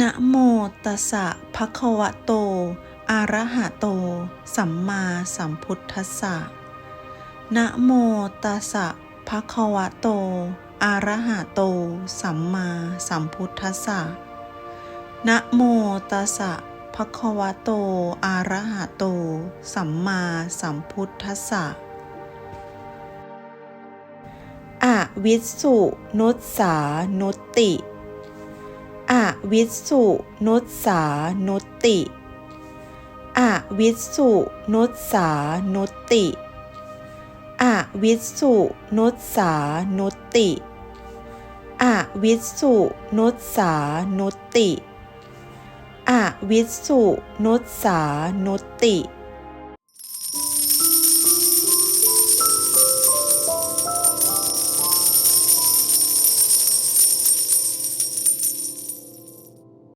นะโมตัสสะภะคะวะโต อะระหะโต สัมมาสัมพุทธัสสะ นะโมตัสสะภะคะวะโต อะระหะโต สัมมาสัมพุทธัสสะ นะโมตัสสะภะคะวะโต อะระหะโต สัมมาสัมพุทธัสสะอวิสุนุสสานุตติ วิสุ นุสสานุติอวิสุ นุสสานุติอวิสุ นุสสานุติอวิสุ นุสสานุติอวิสุ นุสสานุตติ